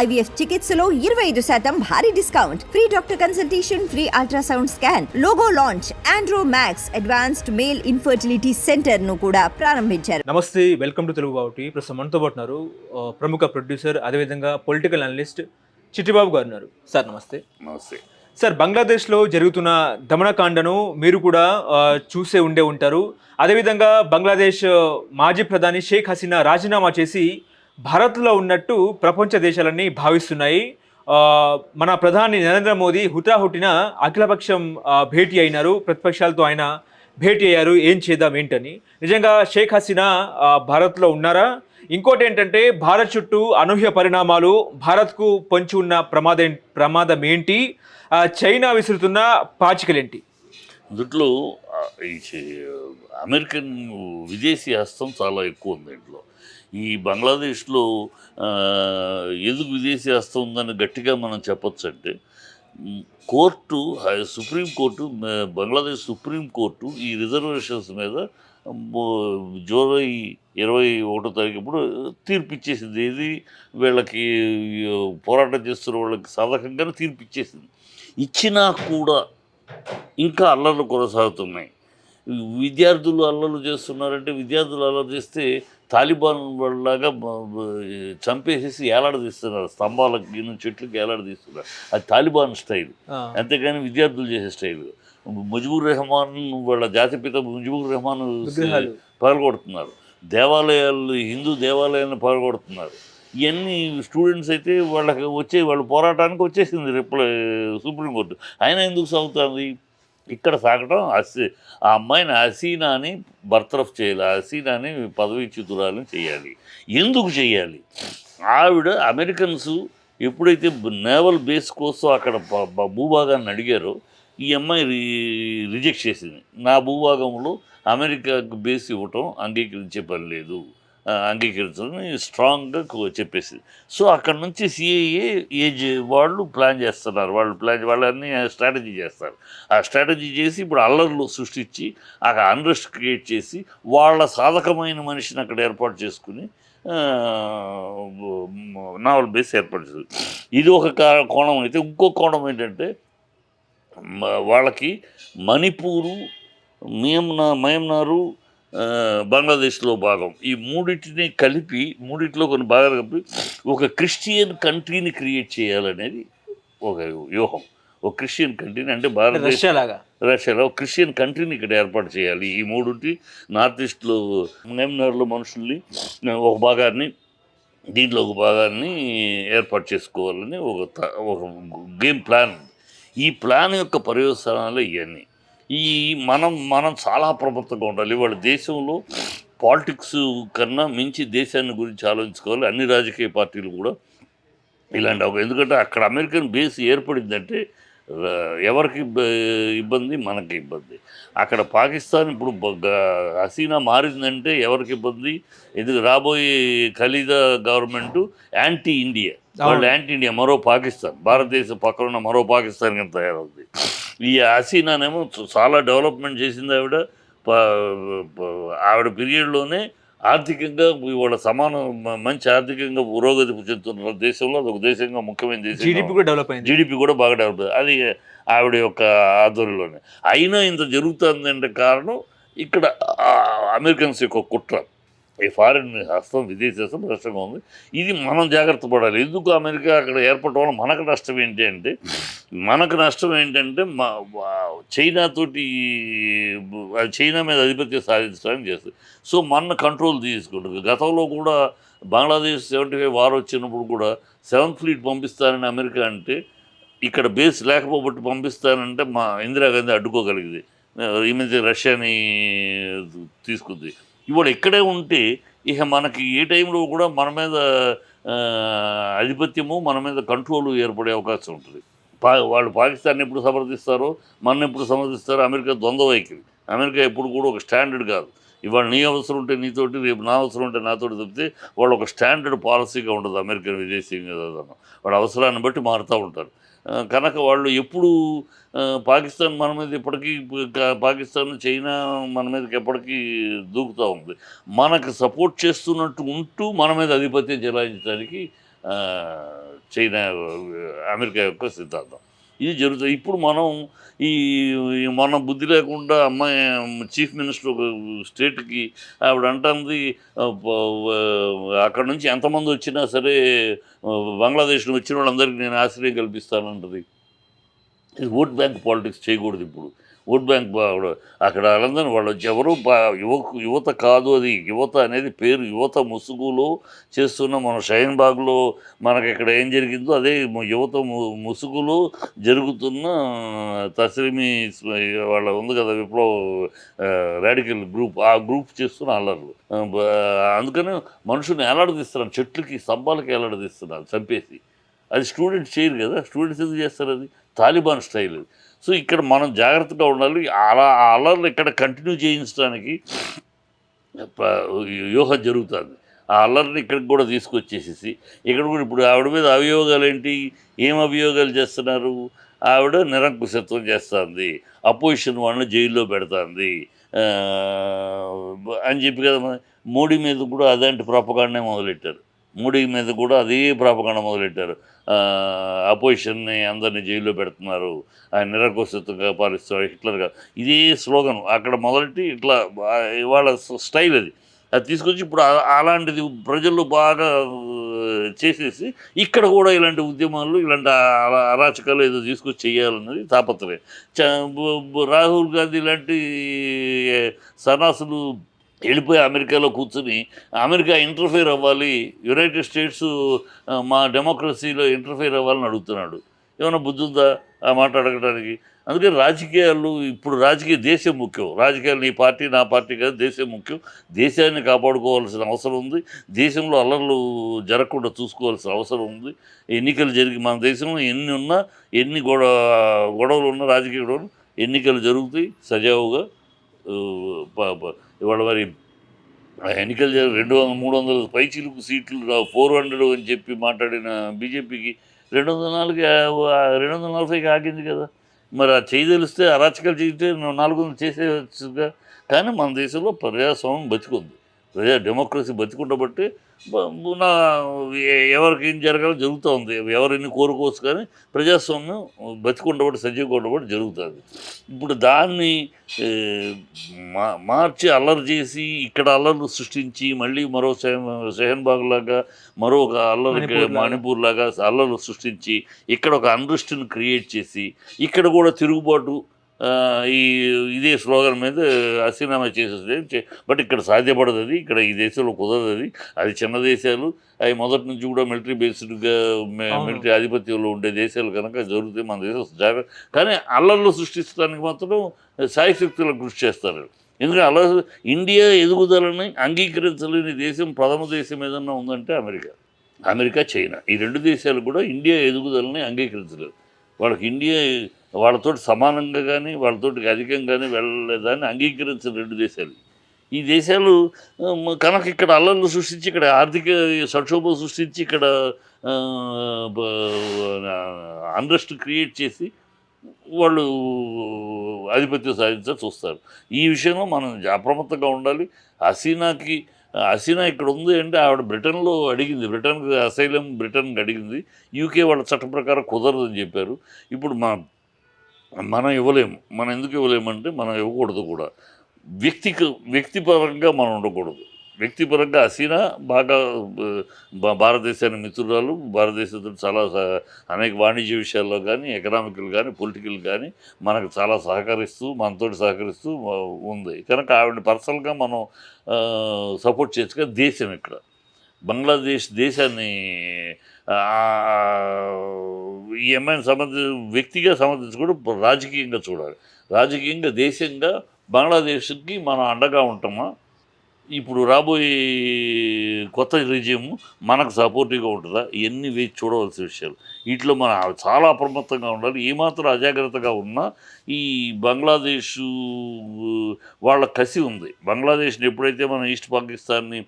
IVF చికిత్సలో ఇరవై ఐదు శాతం భారీ discount. Free doctor consultation free ultrasound scan logo launch Andro max advanced male infertility సెంటర్ను కూడా ప్రారంభించారు. నమస్తే వెల్కమ్ టు తెలుగు బావుటి ప్రస్తుతం మనతో పాటు ఉన్నారు ఆ, ప్రముఖ ప్రొడ్యూసర్ అదేవిధంగా పొలిటికల్ అనలిస్ట్ చిట్టిబాబు గారు ఉన్నారు. సార్ నమస్తే. నమస్తే. సార్ బంగ్లాదేశ్లో జరుగుతున్న దమనకాండను మీరు కూడా చూసే ఉండే ఉంటారు. అదేవిధంగా బంగ్లాదేశ్ మాజీ ప్రధాని షేక్ హసీనా రాజీనామా చేసి భారత్లో ఉన్నట్టు ప్రపంచ దేశాలన్నీ భావిస్తున్నాయి. మన ప్రధాని నరేంద్ర మోదీ హుటాహుటిన అఖిలపక్షం భేటీ అయినారు. ప్రతిపక్షాలతో ఆయన భేటీ అయ్యారు. ఏం చేద్దాం ఏంటని. నిజంగా షేక్ హసీనా భారత్లో ఉన్నారా? ఇంకోటి ఏంటంటే భారత్ చుట్టూ అనూహ్య పరిణామాలు భారత్కు పొంచి ఉన్న ప్రమాదం ప్రమాదం ఏంటి? చైనా విసురుతున్న పాచికలేంటి? దీంట్లో దుట్లో అమెరికన్ విదేశీ హస్తం చాలా ఎక్కువ ఉంది దీంట్లో ఈ బంగ్లాదేశ్లో ఎందుకు విదేశీ హస్తం ఉందని గట్టిగా మనం చెప్పొచ్చు court supreme court supreme court Bangladesh supreme court ఈ రిజర్వేషన్స్ మీద జూలై ఇరవై ఒకటో తారీఖు ఇప్పుడు తీర్పు ఇచ్చేసింది ఇది వీళ్ళకి పోరాటం చేస్తున్న వాళ్ళకి సాధకంగానే తీర్పు ఇచ్చేసింది ఇచ్చినా కూడా ఇంకా అల్లర్లు కొనసాగుతున్నాయి. విద్యార్థులు అల్లర్లు చేస్తున్నారంటే విద్యార్థులు అల్లరి చేస్తే తాలిబాన్ బ- చంపేసేసి ఏలాడదీస్తున్నారు స్తంభాలకి చెట్లకి ఏలాడదీస్తున్నారు అది తాలిబాన్ స్టైల్. ఆ, అంతేగాని విద్యార్థులు చేసే స్టైల్. ముజిబుర్ రెహమాన్ వాళ్ళ జాతిపిత ముజిబుర్ రెహమాన్. పగలగొడుతున్నారు దేవాలయాలు హిందూ దేవాలయాలను పగలగొడుతున్నారు ఇవన్నీ స్టూడెంట్స్ అయితే వాళ్ళకి వచ్చే వాళ్ళ పోరాటానికి వచ్చేసింది రిప్లై సుప్రీంకోర్టు అయినా ఎందుకు సాగుతుంది? ఇక్కడ సాగటం హసీ ఆ అమ్మాయిని హసీనాని బర్తరఫ్ చేయాలి ఆ హసీనాని పదవీచ్యుతురాలని చేయాలి. ఎందుకు చేయాలి? ఆవిడ అమెరికన్స్ ఎప్పుడైతే నేవల్ బేస్ కోసం అక్కడ భూభాగాన్ని అడిగారో ఈ అమ్మాయి రిజెక్ట్ చేసింది. నా భూభాగంలో అమెరికాకు బేస్ ఇవ్వటం అంగీకరించే పని లేదు. ఆ, స్ట్రాంగ్గా కో- చెప్పేసింది. సో అక్కడ నుంచి సిఐఏ ఏజ్ వాళ్ళు ప్లాన్ చేస్తున్నారు. వాళ్ళు ప్లాన్ వాళ్ళన్నీ స్ట్రాటజీ చేస్తారు. ఆ స్ట్రాటజీ చేసి ఇప్పుడు అల్లర్లు సృష్టించి అక్కడ అన్రెస్ట్ క్రియేట్ చేసి వాళ్ళ సాధకమైన మనిషిని అక్కడ ఏర్పాటు చేసుకుని నావల్ బేస్ ఏర్పాటు చేస్తుంది ఇది ఒక కోణం అయితే ఇంకో కోణం ఏంటంటే వాళ్ళకి మణిపూరు మియమ్నా మయమ్నారు బంగ్లాదేశ్లో భాగం. ఈ మూడింటిని కలిపి మూడింటిలో కొన్ని భాగాలు కలిపి ఒక క్రిస్టియన్ కంట్రీని క్రియేట్ చేయాలనేది ఒక వ్యూహం. ఒక క్రిస్టియన్ కంట్రీని అంటే భారతదేశ రష్యాలో ఒక క్రిస్టియన్ కంట్రీని ఇక్కడ ఏర్పాటు చేయాలి. ఈ మూడుంటి నార్త్ ఈస్ట్లో నేమ్నర్లో మనుషుల్ని ఒక భాగాన్ని దీంట్లో ఒక భాగాన్ని ఏర్పాటు చేసుకోవాలని ఒక ఒక గేమ్ ప్లాన్ ఈ ప్లాన్ యొక్క పర్యవసానాలు ఇవన్నీ. ఈ మనం మనం చాలా ప్రబుద్ధంగా ఉండాలి. వాళ్ళ దేశంలో పాలిటిక్స్ కన్నా మించి దేశాన్ని గురించి ఆలోచించుకోవాలి. అన్ని రాజకీయ పార్టీలు కూడా ఇలాంటి ఒక ఎందుకంటే అక్కడ అమెరికన్ బేస్ ఏర్పడిందంటే ఎవరికి ఇబ్బ- ఇబ్బంది? మనకి ఇబ్బంది. అక్కడ పాకిస్తాన్ ఇప్పుడు హసీనా మారిందంటే ఎవరికి ఇబ్బంది? ఎందుకు? రాబోయే ఖలీదా గవర్నమెంట్ యాంటీ ఇండియా. వాళ్ళు యాంటీ ఇండియా మరో పాకిస్తాన్. భారతదేశం పక్కన ఉన్న మరో పాకిస్తాన్ కింద తయారవుతుంది ఈ హసీనానేమో చాలా డెవలప్మెంట్ చేసింది ఆవిడ. ఆవిడ పీరియడ్లోనే ఆర్థికంగా ఇవాళ సమానం మంచి ఆర్థికంగా పురోగతి చెందుతున్న దేశంలో అదొక దేశంగా ముఖ్యమైన దేశం జీడిపి కూడా డెవలప్ అయింది. జీడిపి కూడా బాగా డెవలప్ అయింది. అది ఆవిడ యొక్క ఆధ్వర్యంలోనే. అయినా ఇంత జరుగుతుంది అంటే కారణం ఇక్కడ అమెరికన్స్ యొక్క కుట్ర. ఈ ఫారిన్ హస్తం విదేశీ హస్తం ఉంది. ఇది మనం జాగ్రత్త పడాలి. ఎందుకు అమెరికా అక్కడ ఏర్పడటం వల్ల మనకు నష్టం ఏంటి అంటే మనకు నష్టం ఏంటంటే మా చైనాతోటి చైనా మీద ఆధిపత్యం సాధించడానికి చేస్తుంది. సో మన కంట్రోల్ తీసుకుంటుంది. గతంలో కూడా బంగ్లాదేశ్ సెవెంటీ ఫైవ్ వార్ వచ్చినప్పుడు కూడా సెవెంత్ ఫ్లీట్ పంపిస్తానని అమెరికా అంటే ఇక్కడ బేస్ లేకపోబట్టి పంపిస్తానంటే మా ఇందిరాగాంధీ అడ్డుకోగలిగింది. ఈ మధ్య రష్యాని తీసుకుంది. ఇవాడు ఇక్కడే ఉంటే ఇక మనకి ఏ టైంలో కూడా మన మీద ఆధిపత్యము మన మీద కంట్రోల్ ఏర్పడే అవకాశం ఉంటుంది. పా వాళ్ళు పాకిస్తాన్ ఎప్పుడు సమర్థిస్తారో మన ఎప్పుడు సమర్థిస్తారో అమెరికా ద్వంద్వ వైఖరి. అమెరికా ఎప్పుడు కూడా ఒక స్టాండర్డ్ కాదు. ఇవాళ నీ అవసరం ఉంటే నీతోటి రేపు నా అవసరం ఉంటే నాతోటి తప్పితే వాళ్ళు ఒక స్టాండర్డ్ పాలసీగా ఉండదు అమెరికన్ విదేశీ విధానం వాళ్ళ అవసరాన్ని బట్టి మారుతూ ఉంటారు. కనుక వాళ్ళు ఎప్పుడు పాకిస్తాన్ మన మీద ఇప్పటికీ పాకిస్తాన్ చైనా మన మీదకి ఎప్పటికీ దూకుతూ ఉంది. మనకు సపోర్ట్ చేస్తున్నట్టు ఉంటూ మన మీద ఆధిపత్యం చెలాయించడానికి చైనా అమెరికా యొక్క సిద్ధాంతం. ఇది జరుగుతుంది. ఇప్పుడు మనం ఈ మన బుద్ధి లేకుండా అమ్మాయి చీఫ్ మినిస్టర్ ఒక స్టేట్కి ఆవిడ అంటుంది అక్కడ నుంచి ఎంతమంది వచ్చినా సరే బంగ్లాదేశ్లో బంగ్లాదేశ్ వచ్చిన వాళ్ళందరికీ నేను ఆశ్రయం కల్పిస్తానంటది. ఓట్ బ్యాంక్ పాలిటిక్స్ చేయకూడదు ఇప్పుడు. ఓట్ బ్యాంక్ బా- అక్కడ వాళ్ళందరూ వాళ్ళు ఎవరు యువ యువత కాదు అది. యువత అనేది పేరు యువత ముసుగులో చేస్తున్న మన షైన్ బాగ్లో మనకి ఇక్కడ ఏం జరిగిందో అదే యువత ము- ముసుగులో జరుగుతున్న తస్లిమి వాళ్ళ ఉంది కదా విప్లవ రాడికల్ గ్రూప్. ఆ గ్రూప్ చేస్తున్న అల్లర్లు. అందుకని మనుషుల్ని ఏలాడదీస్తున్నారు. చెట్లకి స్తంభాలకి ఏలాడదీస్తున్నారు. చంపేసి. అది స్టూడెంట్స్ చేయరు కదా. స్టూడెంట్స్ ఎందుకు చేస్తారు అది? తాలిబాన్ స్టైల్ సో ఇక్కడ మనం జాగ్రత్తగా ఉండాలి. అలా ఆ అల్లర్లు ఇక్కడ కంటిన్యూ చేయించడానికి వ్యూహం జరుగుతుంది. ఆ అల్లరిని ఇక్కడికి కూడా తీసుకొచ్చేసేసి ఇక్కడ కూడా ఇప్పుడు ఆవిడ మీద అభియోగాలు ఏంటి ఏం అభియోగాలు చేస్తున్నారు? ఆవిడ నిరంకుశత్వం చేస్తుంది. అపోజిషన్ వాళ్ళని జైల్లో పెడుతుంది. అని చెప్పి కదా మోడీ మీద కూడా అదంటి ప్రాపగాండే మొదలెట్టారు? మోడీ మీద కూడా అదే ప్రాపగాండ మొదలెట్టారు. అపోజిషన్ని అందరినీ జైల్లో పెడుతున్నారు. ఆయన నిరంకుశత్వంగా పాలిస్తున్నారు హిట్లర్గా. ఇదే స్లోగన్. అక్కడ మొదలెట్టి ఇట్లా ఇవాళ స్టైల్ అది. అది తీసుకొచ్చి ఇప్పుడు అలాంటిది ప్రజలు బాగా చేసేసి ఇక్కడ కూడా ఇలాంటి ఉద్యమాలు ఇలాంటి అరాచకాలు ఏదో తీసుకొచ్చి చేయాలన్నది తాపత్రయం. చ- రాహుల్ గాంధీ లాంటి సన్నాసులు వెళ్ళిపోయి అమెరికాలో కూర్చుని అమెరికా ఇంటర్ఫేర్ అవ్వాలి యునైటెడ్ స్టేట్స్ మా డెమోక్రసీలో ఇంటర్ఫేర్ అవ్వాలని అడుగుతున్నాడు. ఏమైనా బుద్ధిందా ఆ మాట అడగడానికి? అందుకే రాజకీయాలు ఇప్పుడు రాజకీయ దేశం ముఖ్యం. రాజకీయాలు నీ పార్టీ నా పార్టీ కాదు దేశం ముఖ్యం. దేశాన్ని కాపాడుకోవాల్సిన అవసరం ఉంది. దేశంలో అల్లర్లు జరగకుండా చూసుకోవాల్సిన అవసరం ఉంది. ఎన్నికలు జరిగి మన దేశంలో ఎన్ని ఉన్నా ఎన్ని గొడవ గొడవలు ఉన్నా రాజకీయ గొడవలు ఎన్నికలు జరుగుతాయి. సజావుగా ఇవాళ మరి ఎన్నికలు జరిగి రెండు వందల మూడు వందల పైచిలుకు సీట్లు ఫోర్ హండ్రెడ్ అని చెప్పి మాట్లాడిన బీజేపీకి రెండు వందల నాలుగు రెండు వందల నలభైకి ఆగింది కదా. మరి ఆ చేయదలిస్తే అరాచకాలు చేస్తే నాలుగు వందలు చేసేవచ్చుగా కానీ మన దేశంలో ప్రజాస్వామ్యం బతికుంది. ప్రజా డెమోక్రసీ బతికుండబట్టి నా ఎవరికి ఏం జరగాలో జరుగుతూ ఉంది ఎవరిని కోరుకోవచ్చు కానీ ప్రజాస్వామ్యం బతికుండబట్టి సజీవంగా ఉండబట్టి జరుగుతుంది ఇప్పుడు దాన్ని మార్చి అల్లరి చేసి ఇక్కడ అల్లర్లు సృష్టించి మళ్ళీ మరో సెహన్ బాగ్ లాగా మరో ఒక అల్లరి మణిపూర్ లాగా. అల్లర్లు సృష్టించి ఇక్కడ ఒక అన్రిస్ట్ని క్రియేట్ చేసి ఇక్కడ కూడా తిరుగుబాటు ఈ ఇదే స్లోగన్ మీద అసీనామా చేసేది బట్ ఇక్కడ సాధ్యపడదు అది ఇక్కడ ఈ దేశంలో కుదరదు అది. అది చిన్న దేశాలు అవి మొదటి నుంచి కూడా మిలిటరీ బేస్డ్గా. మిలిటరీ ఆధిపత్యంలో ఉండే దేశాలు కనుక జరుగుతాయి మన దేశం జాగ్రత్త కానీ అల్లర్లు సృష్టించడానికి మాత్రం సాయశక్తులకు కృషి చేస్తారు. ఎందుకంటే అలా ఇండియా ఎదుగుదలని అంగీకరించలేని దేశం ప్రథమ దేశం ఏదన్నా ఉందంటే అమెరికా. America China. ఈ రెండు దేశాలు కూడా ఇండియా ఎదుగుదలని అంగీకరించలేదు. వాళ్ళకి ఇండియా వాళ్ళతోటి సమానంగా కానీ వాళ్ళతోటి అధికంగానే వెళ్ళలేదని అంగీకరించిన రెండు దేశాలు. ఈ దేశాలు కనుక ఇక్కడ అల్లర్లు సృష్టించి ఇక్కడ ఆర్థిక సంక్షోభం సృష్టించి ఇక్కడ అన్రెస్ట్ క్రియేట్ చేసి వాళ్ళు ఆధిపత్యం సాధించాలి చూస్తారు ఈ విషయంలో మనం అప్రమత్తంగా ఉండాలి. హసీనాకి హసీనా ఇక్కడ ఉంది అంటే ఆవిడ బ్రిటన్లో అడిగింది బ్రిటన్కి అసైలం బ్రిటన్కి అడిగింది యూకే వాళ్ళ చట్టం ప్రకారం కుదరదని చెప్పారు. ఇప్పుడు మా మనం ఇవ్వలేము మనం ఎందుకు ఇవ్వలేమంటే మనం ఇవ్వకూడదు కూడా. వ్యక్తికి వ్యక్తిపరంగా మనం ఉండకూడదు. వ్యక్తిపరంగా హసీనా బాగా భారతదేశాన్ని మిత్రురాలు భారతదేశంతో చాలా సహ- అనేక వాణిజ్య విషయాల్లో కానీ ఎకనామికల్ కానీ పొలిటికల్ కానీ మనకు చాలా సహకరిస్తూ మనతో సహకరిస్తూ ఉంది. కనుక ఆవిడ పర్సనల్గా మనం సపోర్ట్ చేయొచ్చుగా దేశం ఇక్కడ. బంగ్లాదేశ్ దేశాన్ని ఈ అమ్మాయిని సంబంధించి వ్యక్తిగా సంబంధించకూడదు రాజకీయంగా చూడాలి. రాజకీయంగా దేశంగా బంగ్లాదేశ్కి మనం అండగా ఉంటామా? ఇప్పుడు రాబోయే కొత్త రిజిము మనకు సపోర్టివ్గా ఉంటుందా? ఇవన్నీ వేచి చూడవలసిన విషయాలు. వీటిలో మనం చాలా అప్రమత్తంగా ఉండాలి. ఏమాత్రం అజాగ్రత్తగా ఉన్నా ఈ బంగ్లాదేశ్ వాళ్ళ కసి ఉంది. బంగ్లాదేశ్ని ఎప్పుడైతే మనం ఈస్ట్ పాకిస్తాన్ని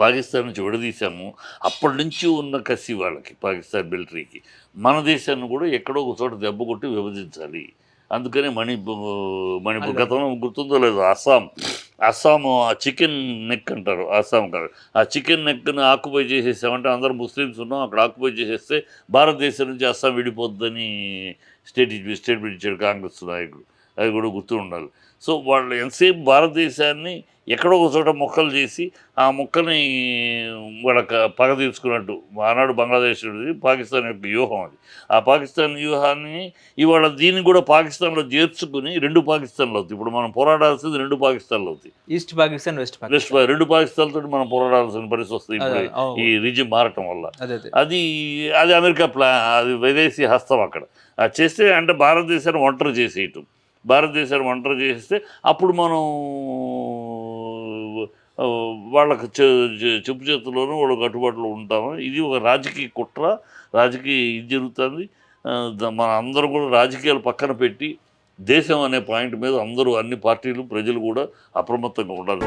పాకిస్తాన్ నుంచి విడదీశాము అప్పటి నుంచి ఉన్న కసి వాళ్ళకి పాకిస్తాన్ మిలిటరీకి. మన దేశాన్ని కూడా ఎక్కడో ఒక చోట దెబ్బ కొట్టి విభజించాలి. అందుకని మణిపూర్ మణిపూర్ గతంలో గుర్తుందో లేదో అస్సాం. అస్సాం ఆ చికెన్ నెక్ అంటారు అస్సాం కాదు. ఆ చికెన్ నెక్ను ఆక్యుపై చేసేసామంటే అందరూ ముస్లిమ్స్ ఉన్నాం అక్కడ ఆక్యుపై చేసేస్తే భారతదేశం నుంచి అస్సాం విడిపోద్దని స్టేట్ స్టేట్మెంట్ ఇచ్చాడు కాంగ్రెస్ నాయకుడు. అది కూడా గుర్తు ఉండాలి సో వాళ్ళు ఎంతసేపు భారతదేశాన్ని ఎక్కడో ఒక చోట మొక్కలు చేసి ఆ మొక్కని వాళ్ళకి పగ తీర్చుకున్నట్టు ఆనాడు బంగ్లాదేశ్ పాకిస్తాన్ యొక్క వ్యూహం అది. ఆ పాకిస్తాన్ వ్యూహాన్ని ఇవాళ దీన్ని కూడా పాకిస్తాన్లో చేర్చుకుని రెండు పాకిస్తాన్లు అవుతాయి ఇప్పుడు మనం పోరాడాల్సింది రెండు పాకిస్తాన్లు అవుతాయి ఈస్ట్ పాకిస్తాన్ వెస్ట్ వెస్ట్ రెండు పాకిస్తాన్లతో మనం పోరాడాల్సిన పరిస్థితి వస్తుంది ఇప్పుడు. ఈ రిజిమ్ మారటం వల్ల. అదే అదే అమెరికా ప్లా అది విదేశీ హస్తం అక్కడ. అది చేస్తే అంటే భారతదేశాన్ని ఒంటరి చేసేయటం. భారతదేశాన్ని ఒంటరి చేసేస్తే అప్పుడు మనం వాళ్ళకి చెప్పు చేతుల్లోనూ వాళ్ళు కట్టుబాటులో ఉంటాము? ఇది ఒక రాజకీయ కుట్ర రాజకీయ ఇది జరుగుతుంది. మన అందరూ కూడా రాజకీయాలు పక్కన పెట్టి దేశం అనే పాయింట్ మీద అందరూ అన్ని పార్టీలు ప్రజలు కూడా అప్రమత్తంగా ఉండాలి.